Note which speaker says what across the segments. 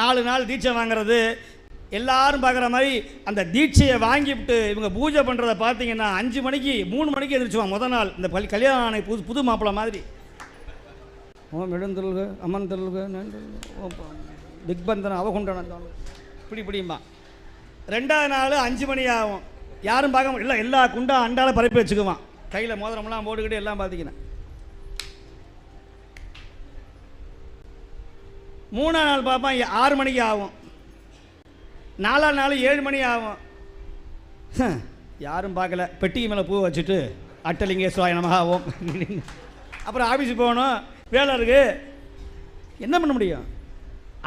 Speaker 1: நாலு நாள் தீட்சை வாங்குறது. எல்லாரும் பார்க்குற மாதிரி அந்த தீட்சையை வாங்கிவிட்டு இவங்க பூஜை பண்ணுறத பார்த்தீங்கன்னா அஞ்சு மணிக்கு மூணு மணிக்கு எதிர்ச்சுவான் முத நாள். இந்த பள்ளி கல்யாணம் ஆணை புது புது மாப்பிள்ளை மாதிரி. ஓம் எழுந்தருள்க அம்மன் தருள்க திக்பந்தன அவகுண்டனம் இப்படி இப்படிம்பா ரெண்டாவது நாள் அஞ்சு மணி ஆகும். யாரும் பார்க்க முடியல. இல்லை எல்லா குண்டா அண்டால பரப்பி வச்சுக்குவான். கையில் மோதிரமெல்லாம் போட்டுக்கிட்டு எல்லாம் பார்த்தீங்கன்னா மூணாம் நாள் பார்ப்பான் ஆறு மணிக்கு ஆகும். நாலாம் நாள் ஏழு மணி ஆகும். யாரும் பார்க்கல. பெட்டிக்கு மேலே பூ வச்சுட்டு அட்டலிங்கேஸ்வராய ஆகும் அப்புறம் ஆஃபீஸுக்கு போகணும். வேலை இருக்குது என்ன பண்ண முடியும்?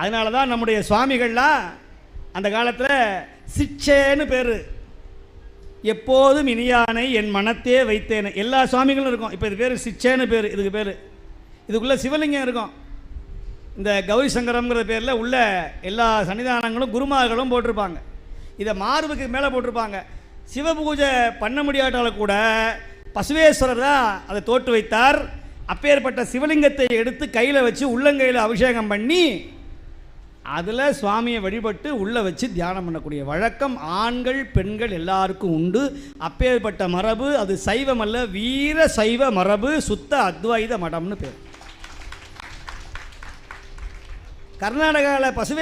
Speaker 1: அதனால தான் நம்முடைய சுவாமிகள்லாம் அந்த காலத்தில் சிச்சேன்னு பேர். எப்போதும் இனியானை என் மனத்தே வைத்தேன் எல்லா சுவாமிகளும் இருக்கும். இப்போ இது பேர் சிச்சேன்னு பேர். இதுக்கு பேர். இதுக்குள்ளே சிவலிங்கம் இருக்கும். இந்த கௌரி சங்கரம்ங்கிற பேரில் உள்ள எல்லா சன்னிதானங்களும் குருமார்களும் போட்டிருப்பாங்க. இதை மார்புக்கு மேலே போட்டிருப்பாங்க. சிவபூஜை பண்ண முடியாட்டாலும் கூட பசுவேஸ்வரர் தான் அதை தோற்று வைத்தார். அப்பேற்பட்ட சிவலிங்கத்தை எடுத்து கையில் வச்சு உள்ளங்கையில் அபிஷேகம் பண்ணி அதில் சுவாமியை வழிபட்டு உள்ளே வச்சு தியானம் பண்ணக்கூடிய வழக்கம் ஆண்கள் பெண்கள் எல்லாருக்கும் உண்டு. அப்பேற்பட்ட மரபு அது சைவமல்ல வீர சைவ மரபு சுத்த அத்வைத மடம்னு பேர். கர்நாடகாவில் பசுவே